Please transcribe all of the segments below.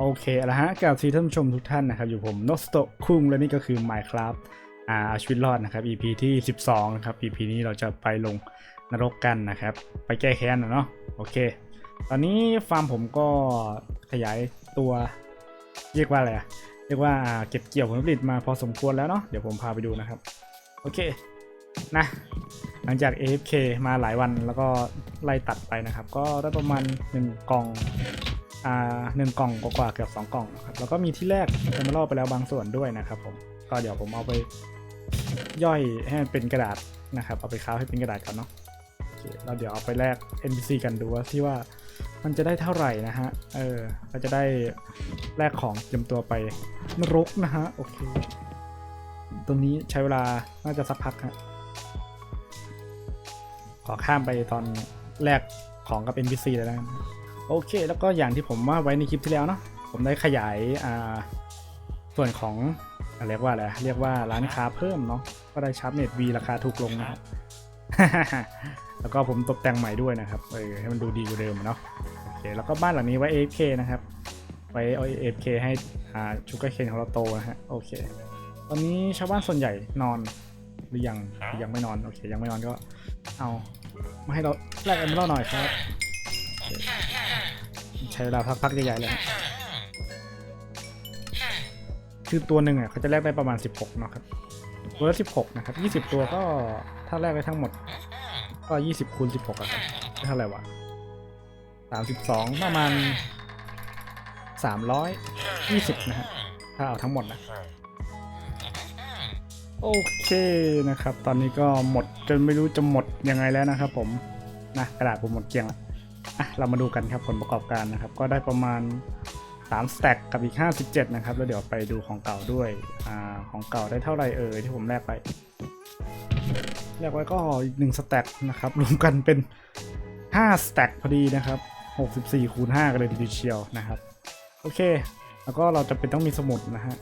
โอเคแล้วฮะกับซีท่านผู้ชมทุกท่านนะครับอยู่ผมโนสโตคุงและนี่ก็คือ Minecraft อ่าเอาชีวิตรอดนะครับ EP ที่ 12 นะครับ EP นี้เราจะไปลงนรกกันนะครับ ไปแก้แค้นนะเนาะโอเค ตอนนี้ฟาร์มผมก็ขยายตัวเรียกว่าอะไรอะเรียกว่าเก็บเกี่ยวผลผลิตมาพอสมควรแล้วเนาะเดี๋ยวผมพาไปดูนะครับ โอเคนะ หลังจาก AFK มาหลายวันแล้วก็ไล่ตัดไปนะครับ ก็ได้ประมาณ1กล่อง อ่าหนึ่งกล่องกว่าๆเกือบสองกล่องครับแล้วก็มีที่แรกเอมเมอรัลไปแล้วบางส่วนด้วยนะครับผมก็เดี๋ยวผมเอาไปย่อยให้มันเป็นกระดาษนะครับเอาไปค้าให้เป็นกระดาษก่อนเนาะเคแล้วเดี๋ยวเอาไปแลก NPC กันดูว่าที่ว่ามันจะได้เท่าไหร่นะฮะ เออ เราจะได้แลกของเตรียมตัวไปนรกนะฮะ โอเค ตรงนี้ใช้เวลาน่าจะสักพักฮะ ขอข้ามไปตอนแลกของกับ NPC เลยนะ โอเค แล้วก็อย่างที่ผมว่าไว้ในคลิปที่แล้วเนาะผมได้ขยายอ่าส่วนของอะเรียกว่าอะไรเรียกว่าร้านค้าเพิ่มเนาะก็ได้ชาร์ปเน็ต V ราคาถูกลงนะครับแล้วก็ผมตกแต่งใหม่ด้วยนะครับเออให้มันดูดีกว่าเดิมเนาะโอเคแล้วก็บ้านหลังนี้ไว้ AFK นะครับ ไว้เอา AFK ให้อ่าชูการ์เคนของเราโตนะฮะโอเค ตอนนี้ชาวบ้านส่วนใหญ่นอนหรือยังหรือยังไม่นอนโอเคยังไม่นอนก็เอามาให้เราแลกกันเราหน่อยครับใช้เวลาพักๆใหญ่ๆเลย คือตัวหนึ่งอะเขาจะแลกได้ประมาณ 16เนาะครับ ตัวละ16 นะครับ 20 ตัวก็ถ้าแลกได้ทั้งหมด ก็ 20คูณ16อะครับได้เท่าไหร่วะ32 ประมาณ 320 นะฮะถ้าเอาทั้งหมดนะโอเคนะครับ ตอนนี้ก็หมดจนไม่รู้จะหมดยังไงแล้วนะครับผมนะกระดาษผมหมดเกลี้ยงละ อะเรามาดูกันครับผลประกอบการนะครับ ก็ได้ประมาณ3สแต็กกับอีก 57 นะครับ แล้วเดี๋ยวไปดูของเก่าด้วยอ่าของเก่าได้เท่าไหร่เอ่ยที่ผมแลกไปแลกไว้ก็อีก1สแต็กนะครับ รวมกันเป็น5สแต็กพอดีนะครับ 64 คูณ 5 กันเลยทีเดียวเชียวนะครับ โอเค แล้วก็เราจะเป็นต้องมีสมุดนะฮะ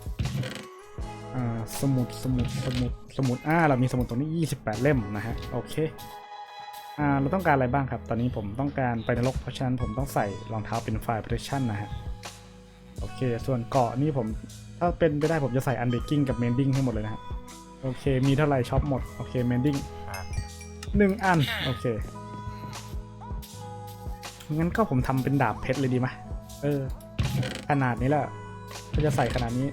สมุดสมุดสมุดสมุดอ่าเรามีสมุดตรงนี้ 28 เล่มนะฮะ โอเค เราต้องการอะไรบ้างครับ ตอนนี้ผมต้องการไปนรกเพราะฉะนั้นผมต้องใส่รองเท้าเป็นไฟล์ protection นะฮะ โอเค ส่วนเกาะนี่ผม ถ้าเป็นไปได้ผมจะใส่ unbreaking กับ mending ให้หมดเลยนะฮะ โอเค มีเท่าไหร่ช็อปหมด โอเค mending หนึ่งอัน โอเค งั้นก็ผมทำเป็นดาบเพชรเลยดีไหมเออ ขนาดนี้แหละก็จะใส่ขนาดนี้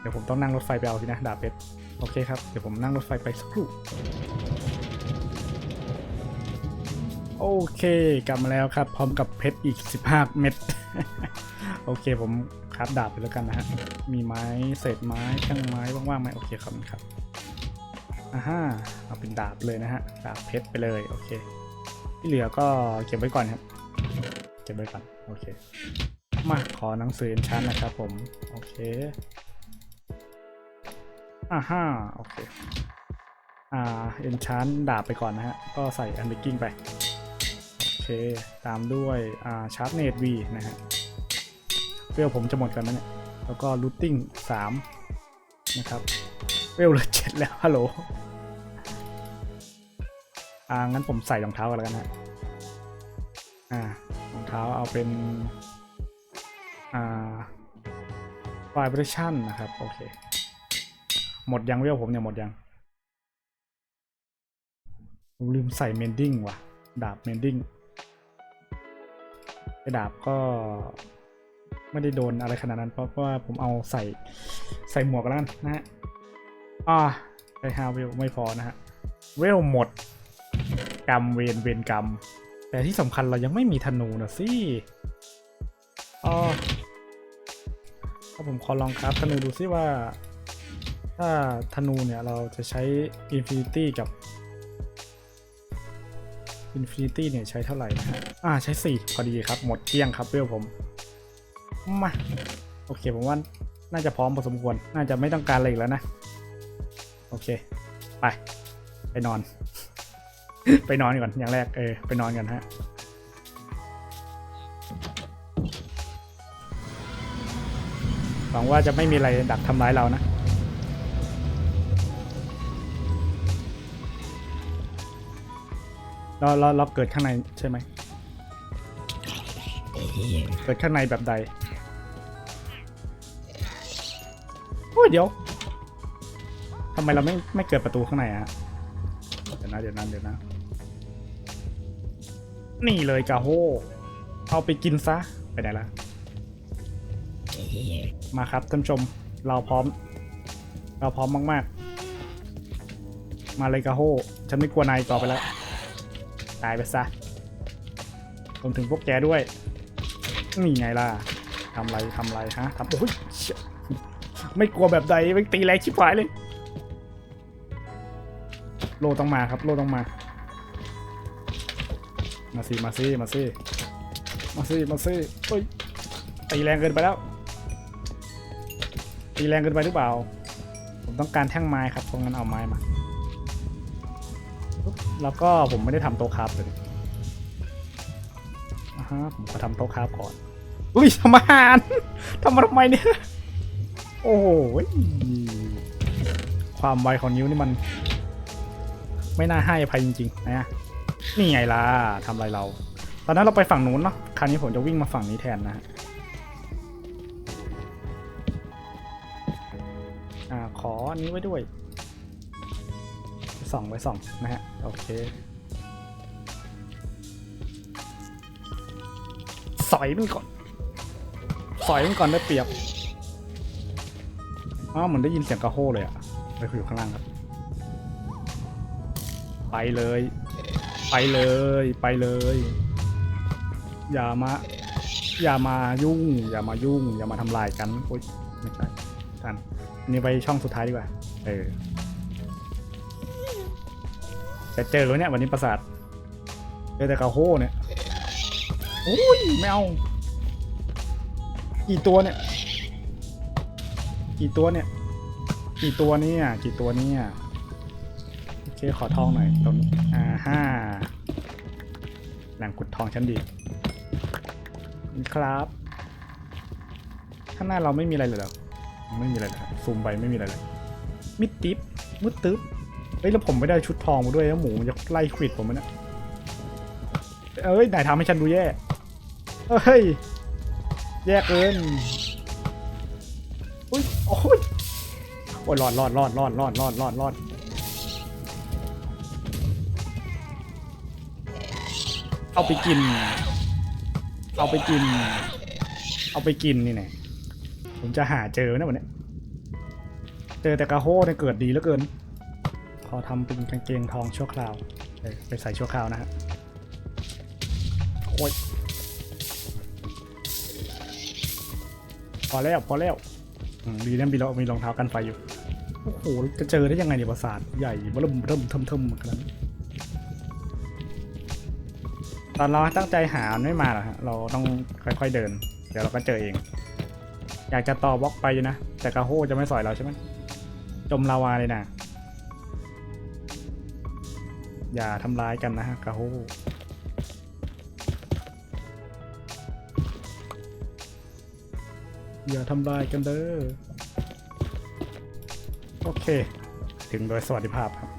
เดี๋ยวผมต้องนั่งรถไฟไปเอาสินะ ดาบเพชร โอเคครับ เดี๋ยวผมนั่งรถไฟไปสักครู่ โอเคกลับมาแล้วครับ พร้อมกับเพชรอีก 15 เม็ดโอเคผมคราบดาบไปแล้วกันนะฮะมีไม้เศษไม้ช่างไม้ว่างๆไหมโอเคครับครับอ่าฮะเอาเป็นดาบเลยนะฮะดาบเพชรไปเลยโอเค ที่เหลือก็เก็บไว้ก่อนครับ เก็บไว้ก่อนโอเค มาขอหนังสือเอนชันนะครับผมโอเคอ่าฮะโอเคอ่าเอนชานดาบไปก่อนนะฮะ ก็ใส่อันเบกกิ้งไป เค ตามด้วยอ่าชาร์ปเนตวีนะฮะเวลผมจะหมดกันนะเนี่ย แล้วก็ลูตติ้งสามนะครับ เวลเหลือเจ็ดแล้ว ฮัลโหล อ่า งั้นผมใส่รองเท้ากันแล้วกันนะอ่ารองเท้าเอาเป็น อ่าไฟบริชั่นนะครับ โอเค หมดยังเวลผมเนี่ย หมดยังลืมใส่เมนดิ้งว่ะ ดาบเมนดิ้ง ดาบก็ไม่ได้โดนอะไรขนาดนั้น เพราะว่าผมเอาใส่ใส่หมวกแล้วกันนะฮะอ่าไปฮาเวลไม่พอนะฮะ เวลหมด กรรมเวรเวรกรรม แต่ที่สำคัญเรายังไม่มีธนูนะสิอ๋อถ้าผมขอลองครับธนูดูซิว่า ถ้าธนูเนี่ยเราจะใช้ Infinity กับ Infinity เนี่ยใช้เท่าไหร่นะฮะอ่าใช้ 4 พอดีครับ หมดเกลี้ยงครับเวลผม มา โอเคผมว่าน่าจะพร้อมพอสมควร น่าจะไม่ต้องการอะไรอีกแล้วนะ โอเค ไป ไปนอน ไปนอนก่อนอย่างแรกเออไปนอนกันฮะหวังว่าจะไม่มีอะไรดักทำร้ายเรานะ เราเราเราเกิดข้างในใช่ไหมเกิดข้างในแบบใดโอ้ยเดี๋ยวทำไมเราไม่ไม่เกิดประตูข้างในอะเดี๋ยวนะเดี๋ยวนะเดี๋ยวนะ นี่เลยกาโฮเอาไปกินซะ ไปไหนละมาครับท่านชมเราพร้อม เราพร้อมมาก ๆ มาเลยกาโฮฉันไม่กลัวนายต่อไปแล้ว ตายไปซะรวมถึงพวกแกด้วยนี่ไงล่ะทำไรทำไรฮะทำโอ้ยไม่กลัวแบบใดไม่ตีแรงชิบหายเลย โลต้องมาครับ โลต้องมา มาสิมาสิมาสิมาสิมาสิเฮ้ยตีแรงเกินไปแล้ว ตีแรงเกินไปหรือเปล่า ผมต้องการแท่งไม้ครับเพราะงั้นเอาไม้มา แล้วก็ผมไม่ได้ทำโต๊ะครับเลยอ่าฮะผมก็ทำโต๊ะครับก่อน อุ้ยทำอาหารทำมาทำไมเนี่ย โอ้โหความไวของนิ้วนี่มัน ไม่น่าให้อภัยจริงๆนะนี่ไงล่ะทำอะไรเรา ตอนนั้นเราไปฝั่งนู้นเนาะ คราวนี้ผมจะวิ่งมาฝั่งนี้แทนนะฮะอ่าขออันนี้ไว้ด้วยส่องไว้ส่องนะฮะ โอเค สอยมันก่อน สอยมันก่อนได้เปรียบอ้าวเหมือนได้ยินเสียงกระโฮเลยอะไปคุยอยู่ข้างล่างครับ ไปเลย ไปเลย ไปเลย อย่ามา อย่ามายุ่ง อย่ามายุ่ง อย่ามาทำลายกันโอ๊ยไม่ใช่ท่านอันนี้ไปช่องสุดท้ายดีกว่า เออ แต่เจอแล้วเนี่ยวันนี้ประสาทเจอแต่กระโฮเนี่ยโอ้ยไม่เอากี่ตัวเนี่ย กี่ตัวเนี่ย กี่ตัวเนี่ยกี่ตัวเนี่ยโอเคขอทองหน่อยตรงนี้อ่าห้าแหล่งขุดทองชั้นดีนี่ครับข้างหน้าเราไม่มีอะไรเลยหรอไม่มีอะไรเลยซูมไปไม่มีอะไรเลยมิดติบมุดตึ๊บ ฮ้ยแล้วผมไม่ได้ชุดทองมาด้วยแล้วหมูมันจะไล่ควิดผมมันนะเอ้ยไหนทำให้ฉันดูแย่เฮ้ยแย่เกินอุ้ยโอ้ยโอ้ยรอดรอดรอดรอดรอดรอดรอดรอดเอาไปกิน เอาไปกิน เอาไปกินนี่แน่ผมจะหาเจอนะวันนี้ เจอแต่กระโฮเนี่ยเกิดดีเหลือเกิน ขอทำเป็นกางเกงทองชั่วคราวไปไปใส่ชั่วคราวนะฮะโอ้ยพอแล้วพอแล้วดีนะมีเรามีรองเท้ากันไฟอยู่ โอ้โห จะเจอได้ยังไงเนี่ยปราสาทใหญ่เริ่มเริ่มเทิมเทิมขนาดนั้นตอนเราตั้งใจหาไม่มาหรอกฮะ เราต้องค่อยๆเดิน เดี๋ยวเราก็เจอเอง อยากจะต่อบล็อกไปนะ แต่กระโฮจะไม่สอยเราใช่ไหมจมลาวาเลยนะ อย่าทำร้ายกันนะฮะกระโฮอย่าทำลายกันเด้อ โอเค ถึงโดยสวัสดิภาพครับ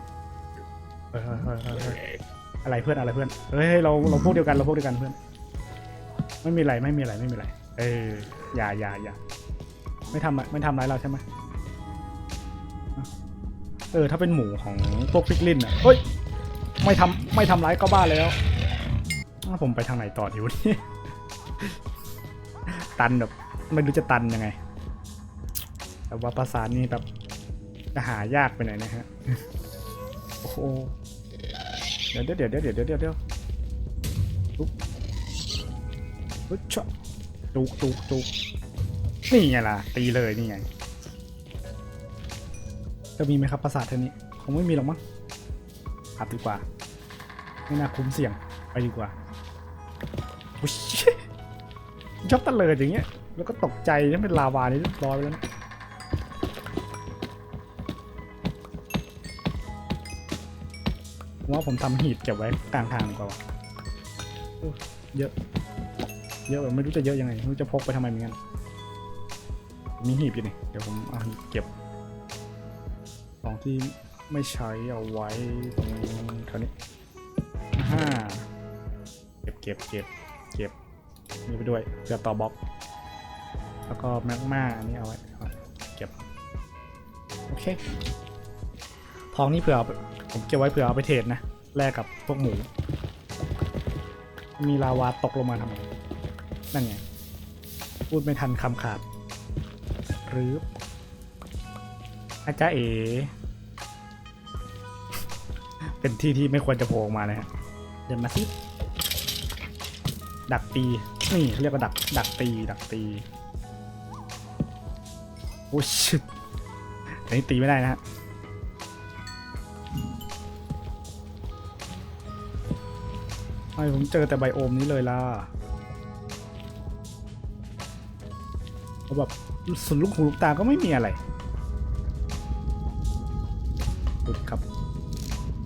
อะไรเพื่อนอะไรเพื่อน เฮ้ยเราเราพวกเดียวกันเราพวกเดียวกันเพื่อน ไม่มีอะไรไม่มีอะไรไม่มีอะไร เอออย่าอย่าอย่าไม่ทำไม่ทำร้ายเราใช่ไหมเออถ้าเป็นหมูของพวกพิกลินอะเฮ้ย ไม่ทำไม่ทำร้ายก็บ้าแล้วอ้าวผมไปทางไหนต่อดีวะนี่ตันแบบไม่รู้จะตันยังไง แต่ว่าภาษานี่แบบจะหายากไปหน่อยนะฮะโอ้โหเดี๋ยวเดี๋ยวเดี๋ยวเดี๋ยวเดี๋ยวเดี๋ยวเดี๋ยวตุ๊บตุ๊บชะตุกตุกตุกนี่ไงล่ะ ตีเลยนี่ไงจะมีไหมครับภาษาทเท่านี้คงไม่มีหรอกมั้งอัดดีกว่า ไม่น่าคุ้มเสี่ยงไปดีกว่าอุ๊ยชอบตะเลิดอย่างเงี้ย แล้วก็ตกใจนี่เป็นลาวานี่เรียบร้อยไปแล้วนะผมว่าผมทำหีบเก็บไว้กลางทางดีกว่าเยอะ เยอะแบบไม่รู้จะเยอะยังไงไม่รู้จะพกไปทำไมเหมือนกันมีหีบอยู่นี่เดี๋ยวผมเอาหีบเก็บ ของที่ไม่ใช้เอาไว้ตรงแถวนี้ ห้าเก็บเก็บเก็บเก็บนี่ไปด้วยเพื่อต่อบล็อกแล้วก็แมกมาอันนี้เอาไว้เก็บโอเคทองนี่เผื่อเอาไปผมเก็บไว้เผื่อเอาไปเทรดนะแลกกับพวกหมู มีลาวาตกลงมาทำไมนั่นไงพูดไม่ทันคำขาดหรืออาจารย์เอ เป็นที่ที่ไม่ควรจะโผล่ออกมานะฮะ เดินมาสิดักตี นี่เขาเรียกว่าดัก ดักตี ดักตี โอ้ชิอันนี้ตีไม่ได้นะฮะไมผมเจอแต่ไบโอมนี้เลยล่ะแล้วแบบสุดลูกหูลูกตาก็ไม่มีอะไรดูครับ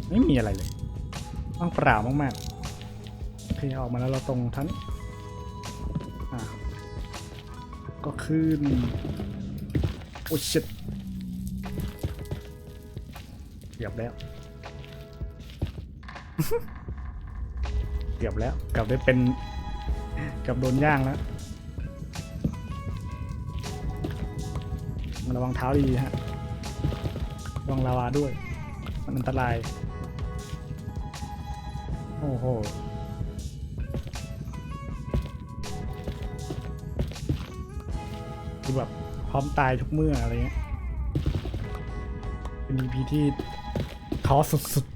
ไม่มีอะไรเลย ว่างเปล่ามากๆโอเคออกมาแล้วเราตรงทันอะก็ขึ้น โอ้ชิตเกือบแล้วเกือบแล้วกือบได้เป็นกือบโดนย่างแล้ว ระวังเท้าดีฮะระวังลาวาด้วย มันอันตราย โอ้โหคือแบบพร้อมตายทุกเมื่ออะไรเงี้ย เป็น EP ที่ท้อสุดๆ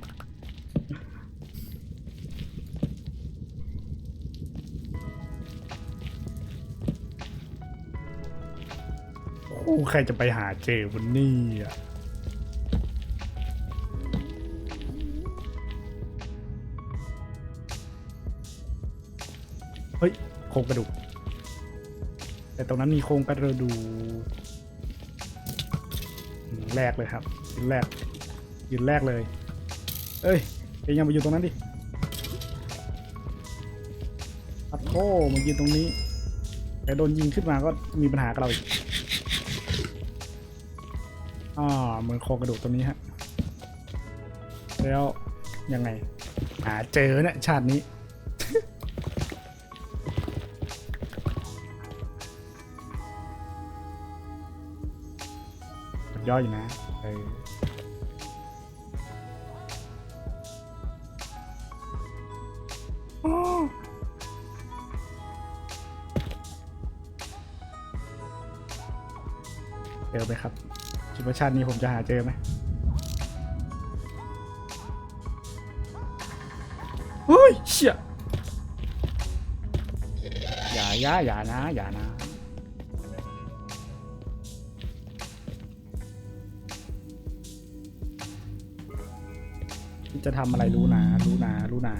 โอ้ใครจะไปหาเจอวันนี้อะ ครงกระดูก แต่ตรงนั้นมีโครงกระดูกแรกเลยครับยืนแรกยืนแรกเลย เอ้ยเองยังมาอยู่ตรงนั้นดิอัดโทมายืนตรงนี้แต่โดนยิงขึ้นมาก็มีปัญหากับเราอีกอ่าเหมือนโครงกระดูกตรงนี้ฮะ แล้วยังไงหาเจอเนี่ยชาตินี้ ยอดอยู่นะเออเจอไหมครับคิดว่าชาตินี้ผมจะหาเจอไหมเฮ้ยเชี่ยอย่าอย่าอย่านะ อย่านะ จะทำอะไรรู้นะ รู้นะ รู้นะ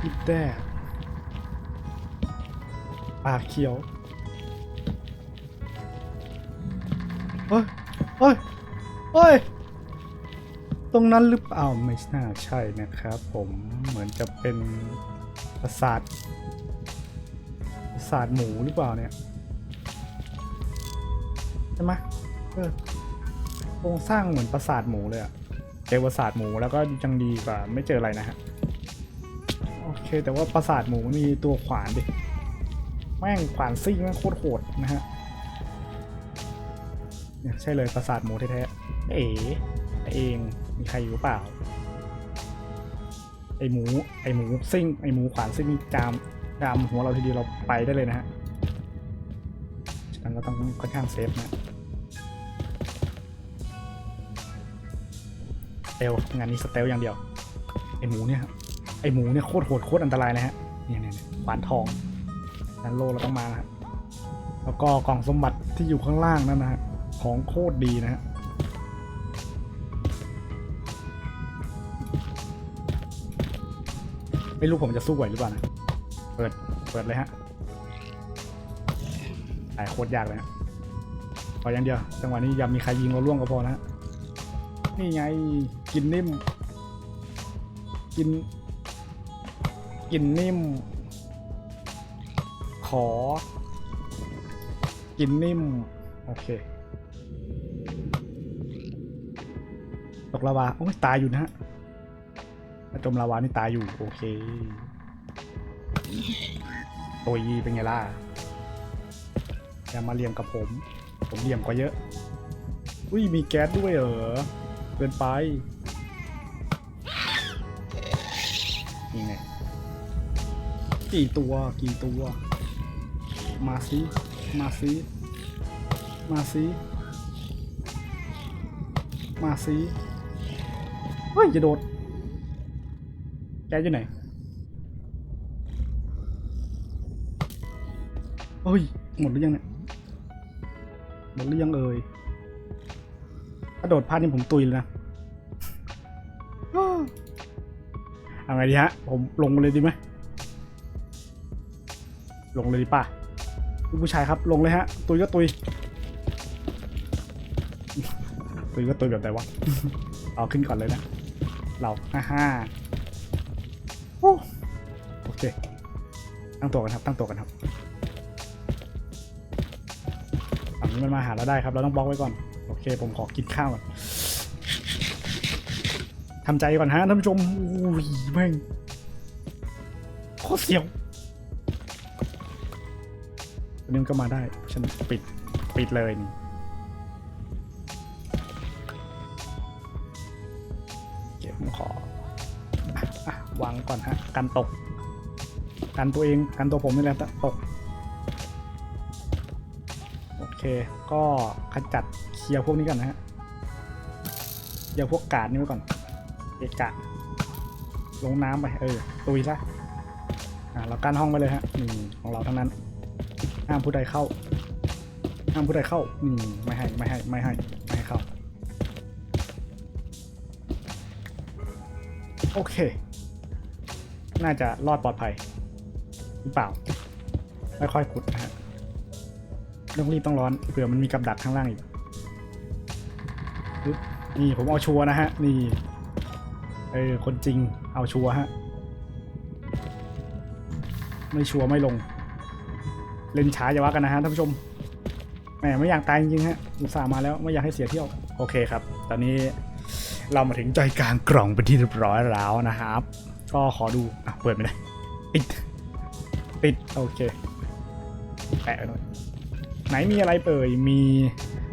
ปิดแด้ปากเขียวเฮ้ยเฮ้ยเฮ้ย ตรงนั้นหรือเปล่าไม่น่าใช่นะครับผม เหมือนจะเป็นปราสาท สาทหมูหรือเปล่าเนี่ยใช่ไหมเออโครงสร้างเหมือนปราสาทหมูเลยอะเจอปราสาทหมูแล้วก็ยังดีกว่าไม่เจออะไรนะฮะโอเค แต่ว่าปราสาทหมูมีตัวขวานดิแม่งขวานซิ่งแม่งโคตรโหดนะฮะเนี่ยใช่เลยปราสาทหมูแท้ๆเอ๋เองมีใครอยู่เปล่า ไอหมูไอหมูซิ่งไอหมูขวานซิ่งมีจาม จามหัวเราทีเดียวเราไปได้เลยนะฮะฉะนั้นเราต้องค่อนข้างเซฟนะสเตลงานนี้สเตลอย่างเดียวไอหมูเนี่ยไอหมูเนี่ยโคตรโหดโคตรอันตรายนะฮะเนี่ยเนี่ยเนี่ยขวานทองนั้นโลเราต้องมานะฮะแล้วก็กล่องสมบัติที่อยู่ข้างล่างนั่นนะฮะของโคตรดีนะฮะไม่รู้ผมจะสู้ไหวหรือเปล่านะ เปิด เปิดเลยฮะแต่โคตรยากเลยฮะพออย่างเดียว จังหวะนี้อย่ามีใครยิงเราล่วงก็พอนะฮะนี่ไง กินนิ่ม กิน กินนิ่ม ขอ กินนิ่ม โอเค ตกลาวาโอ้ยตายอยู่นะฮะจมลาวานี่ตายอยู่ โอเค โอ้ยเป็นไงล่ะอย่ามาเรียงกับผม ผมเรียงกว่าเยอะ อุ้ยมีแก๊สด้วยเหรอเกินไปนี่ไงกี่ตัวกี่ตัว มาซิมาซิมาซิมาซิเฮ้ยจะโดด แกอยู่ไหน เฮ้ย หมดหรือยังเนี่ย หมดหรือยังเอ่ยถ้าโดดพลาดนี่ผมตุยเลยนะเอาไงดีฮะ ผมลงเลยดีไหม ลงเลยดีป่ะผู้ชายครับ ลงเลยฮะ ตุยก็ตุย ตุยก็ตุยแบบไหนวะ เอาขึ้นก่อนเลยนะ เราฮ่าฮ่าโอ้โอเค ตั้งตัวกันครับ ตั้งตัวกันครับ มันมาหาเราได้ครับเราต้องบล็อกไว้ก่อนโอเค ผมขอกินข้าวก่อนทำใจก่อนฮะท่านผู้ชมอุ้ยแม่งโคตรเสียวอันนี้มันก็มาได้ฉันปิดปิดเลยนี่เก็บขออะอะวางก่อนฮะกันตก กันตัวเองกันตัวผมนี่แหละตก เคก็ขจัดเคลียร์พวกนี้ก่อนนะฮะเคลียร์พวกกาดนี่ไว้ก่อนเกะกะ ลงน้ำไป เออตุยซะอ่าเรากั้นห้องไปเลยฮะนี่ของเราทั้งนั้นห้ามผู้ใดเข้าห้ามผู้ใดเข้านี่ไม่ให้ไม่ให้ไม่ให้ไม่ให้เข้าโอเค น่าจะรอดปลอดภัยหรือเปล่า ไม่ค่อยขุดนะฮะ ต้องรีบต้องร้อนเผื่อมันมีกับดักข้างล่างอีกนี่ผมเอาชัวนะฮะ นี่ เออ คนจริงเอาชัวฮะ ไม่ชัวไม่ลง เล่นช้าอย่าว่ากันนะฮะท่านผู้ชมแหมไม่อยากตายจริงๆฮะอุตส่าห์มาแล้วไม่อยากให้เสียเที่ยว โอเคครับ ตอนนี้เรามาถึงใจกลางกล่องเป็นที่เรียบร้อยแล้วนะครับ ก็ขอดูอะเปิดไม่ได้ปิดปิดโอเคแปะไว้หน่อย ไหนมีอะไรเปิดมี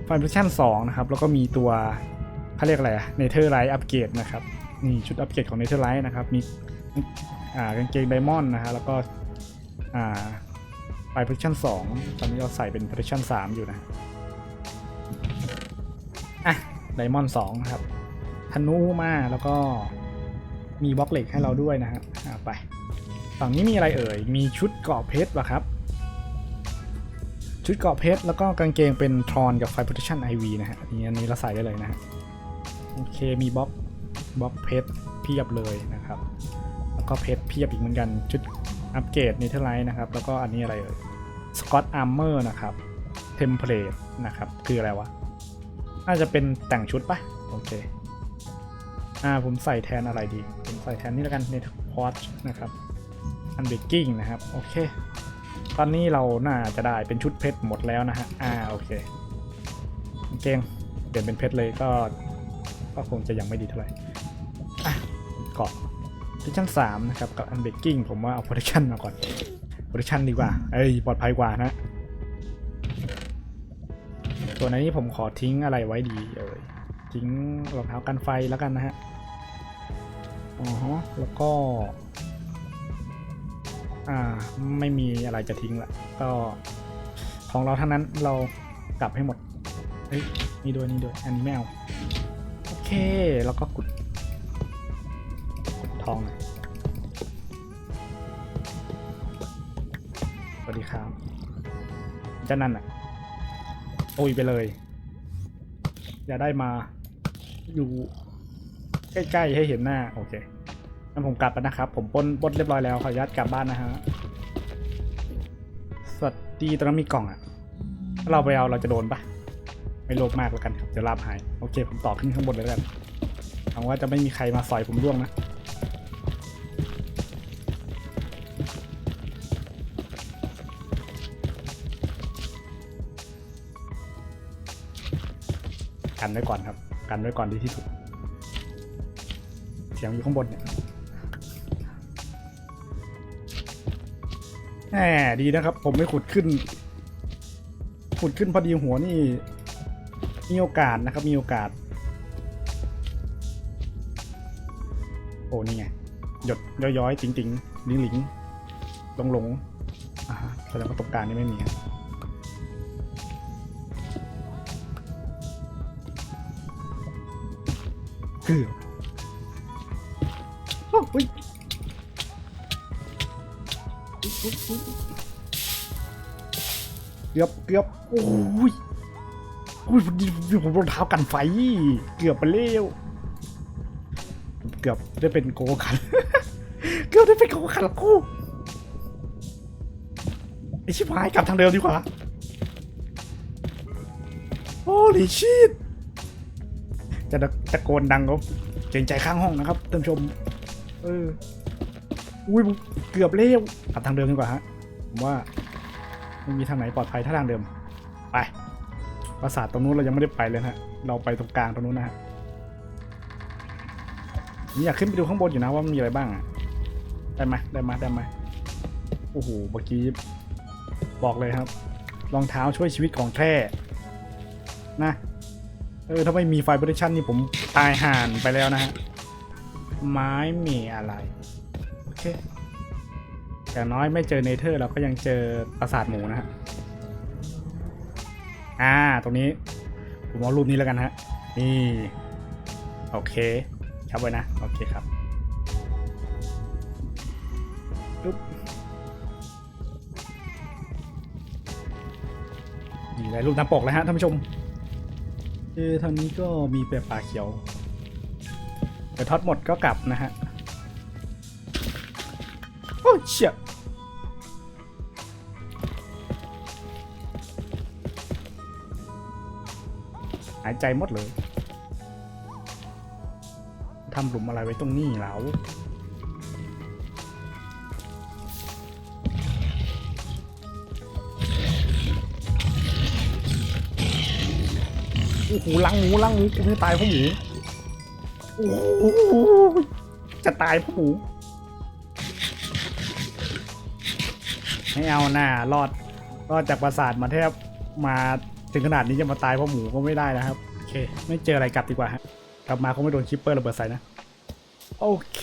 ฟัน c ชั่น2นะครับ แล้วก็มีตัวเขาเรียกอะไรอะเนเธอร์ไลท์อัปเกรดนะครับ นี่ชุดอัปเกรดของเนเธอร์ไลท์นะครับ มีอ่ากางเกงไดมอนด์นะฮะ แล้วก็อ่าไฟ p r o t e c t i o n 2 ตอนนี้เราใส่เป็น protection 3 อยู่นะ อะไดมอนด์2นะครับธนูมาแล้วก็มีบล็อกเหล็กให้เราด้วยนะฮะไป ฝั่งนี้มีอะไรเอ่ย มีชุดเกราะเพชรป่ะครับ ชุดเกราะเพชรแล้วก็กางเกงเป็นทรอนกับไฟ protection IV นะฮะอันนี้อันนี้เราใส่ได้เลยนะฮะโอเคมีบล็อกบล็อกเพชรเพียบเลยนะครับ แล้วก็เพชรเพียบอีกเหมือนกันชุดอัปเกรดเนเทอร์ไลท์นะครับ แล้วก็อันนี้อะไรเอ่ยสกอตอาร์เมอร์นะครับเทมเพลตนะครับ คืออะไรวะน่าจะเป็นแต่งชุดปะโอเคอ่าผมใส่แทนอะไรดี ผมใส่แทนนี่แล้วกันเนทพอ t นะครับอันเบกกิ้งนะครับ โอเค ตอนนี้เราน่าจะได้เป็นชุดเพชรหมดแล้วนะฮะ อ่าโอเคเกงเปลี่ยนเป็นเพชรเลยก็ ก็คงจะยังไม่ดีเท่าไหร่ อะเกาะ protection 3นะครับ กับ unbreaking ผมว่าเอา protection มาก่อน protection ดีกว่า เอ้ยปลอดภัยกว่านะ ส่วนอันนี้ผมขอทิ้งอะไรไว้ดีเอ่ยทิ้งรองเท้ากันไฟแล้วกันนะฮะ อ๋อฮะแล้วก็ อ่าไม่มีอะไรจะทิ้งละก็ของเราทั้งนั้นเรากลับให้หมดเฮ้ยนี่ด้วยนี่ด้วยอันนี้ไม่เอาโอเคแล้วก็ขุดขุดทองน่อยสวัสดีครับเจ้านั่นอะโอ้ยไปเลย อย่าได้มาอยู่ใกล้ๆให้เห็นหน้า โอเค งั้นผมกลับแล้วนะครับ ผมป้นป้นเรียบร้อยแล้วขออนุญาตกลับบ้านนะฮะสวัสดีตรงนั้นมีกล่องอะถ้าเราไปเอาเราจะโดนปะไม่โลภมากแล้วกันครับเดี๋ยวลาบหายโอเค ผมต่อขึ้นข้างบนเลยแล้วกันหวังว่าจะไม่มีใครมาสอยผมร่วงนะกันไว้ก่อนครับ กันไว้ก่อนดีที่สุด เสียงอยู่ข้างบนเนี่ย แหมดีนะครับ ผมไม่ขุดขึ้น ขุดขึ้นพอดีหัวนี่ มีโอกาสนะครับ มีโอกาส โอ้นี่ไง หยดย้อยๆจริงๆลิงหลิงลงหลงอ่าฮะแสดงว่าตรงกลางนี่ไม่มีครับคือโอ้ย อุ๊ยอุ๊ยอุ๊ยเกือบเกือบโอ้ยอุ้ยผมรองเท้ากันไฟ เกือบไปเร็วเกือบได้เป็นโกคันเกือบได้เป็นโกคันแล้วกูไอชิบหายกลับทางเดิมดีกว่าโอ้ลิชิตจะตะโกนดังก็เกรงใจข้างห้องนะครับท่านผู้ชม เออ อุ้ยเกือบเร็วกลับทางเดิมดีกว่าฮะผมว่าไม่มีทางไหนปลอดภัยถ้าทางเดิม ไปปราสาทตรงนู้นเรายังไม่ได้ไปเลยฮะ เราไปตรงกลางตรงนู้นนะฮะผมอยากขึ้นไปดูข้างบนอยู่นะว่ามันมีอะไรบ้างอะได้ไหมได้ไหมได้ไหมโอ้โหเมื่อกี้บอกเลยครับรองเท้าช่วยชีวิตของแท้นะเออถ้าไม่มีไฟโปรดักชันนี่ผมตายห่านไปแล้วนะฮะไม้มีอะไร เค อย่างน้อยไม่เจอเนเธอร์เราก็ยังเจอปราสาทหมูนะฮะ อ่า ตรงนี้ ผมเอารูปนี้แล้วกันฮะ นี่ โอเค ครับไว้นะ โอเคครับปึ๊บนี่ได้รูปน้ำปกแล้วฮะท่านผู้ชม เออทางนี้ก็มีเปลป่าเขียวเดี๋ยวทอดหมดก็กลับนะฮะโอ้เชี่ยหายใจหมดเลยทำหลุมอะไรไว้ตรงนี้แล้วโอ้โหลังหมูลังหมูกูไม่ตายเพราะหมูโอ้โหจะตายเพราะหมู ไม่เอาหน้ารอดรอดจากปราสาทมาแทบมาถึงขนาดนี้จะมาตายเพราะหมูก็ไม่ได้นะครับโอเค ไม่เจออะไรกลับดีกว่าฮะกลับมาคงไม่โดนคิปเปอร์ระเบิดใส่นะโอเค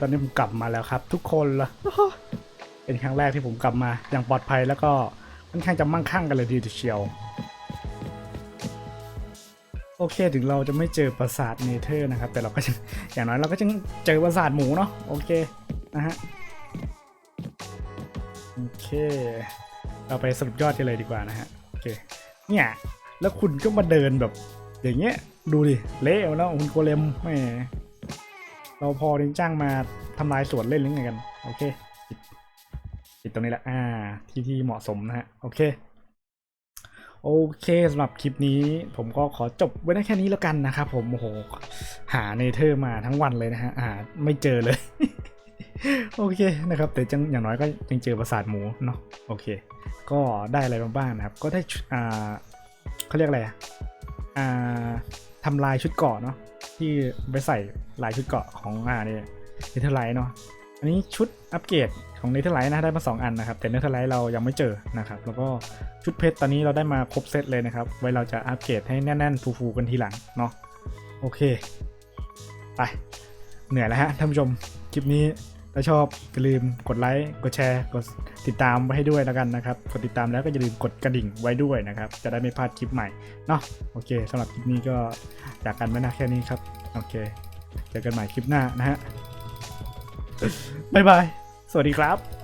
ตอนนี้ผมกลับมาแล้วครับ ทุกคนละเป็นครั้งแรกที่ผมกลับมาอย่างปลอดภัยแล้วก็ค่อนข้างจะมั่งคั่งกันเลยทีเดียวโอเคถึงเราจะไม่เจอปราสาทเนเธอร์นะครับ แต่เราก็อย่างน้อยเราก็ยังเจอปราสาทหมูเนาะโอเคนะฮะ โอเค เราไปสรุปยอดกันเลยดีกว่านะฮะ โอเค เนี่ย แล้วคุณก็มาเดินแบบ อย่างเงี้ย ดูดิ เละแล้วคุณโกเลมแหมเราพอเรียนจ้างมาทำลายสวนเล่นหรือไงกัน โอเคปิดปิดตรงนี้แหละ อ่า ที่ที่เหมาะสมนะฮะ โอเคโอเคสำหรับคลิปนี้ผมก็ขอจบไว้ได้แค่นี้แล้วกันนะครับผมโอ้โหหาเนเธอร์มาทั้งวันเลยนะฮะหาไม่เจอเลย โอเคนะครับ แต่จังอย่างน้อยก็ยังเจอปราสาทหมูเนาะโอเค ก็ได้อะไรบ้างนะครับ ก็ได้อ่าเขาเรียกอะไรอ่าทำลายชุดเกาะเนาะที่ไปใส่ลายชุดเกาะของอ่าเนี่ยเนเธอร์ไลท์เนาะอันนี้ชุดอัปเกรดของเนเธอร์ไลท์นะได้มา 2 อันนะครับ แต่เนเธอร์ไลท์เรายังไม่เจอนะครับ แล้วก็ชุดเพชรตอนนี้เราได้มาครบเซตเลยนะครับ ไว้เราจะอัปเกรดให้แน่นๆฟูๆกันทีหลังเนาะโอเค ไป เหนื่อยแล้วฮะท่านผู้ชมคลิปนี้ ถ้าชอบอย่าลืมกดไลค์กดแชร์กดติดตามไว้ให้ด้วยแล้วกันนะครับกดติดตามแล้วก็อย่าลืมกดกระดิ่งไว้ด้วยนะครับ จะได้ไม่พลาดคลิปใหม่เนาะโอเคสำหรับคลิปนี้ก็จากกันไว้นะแค่นี้ครับโอเคเจอกันใหม่คลิปหน้านะฮะบ๊ายบายสวัสดีครับ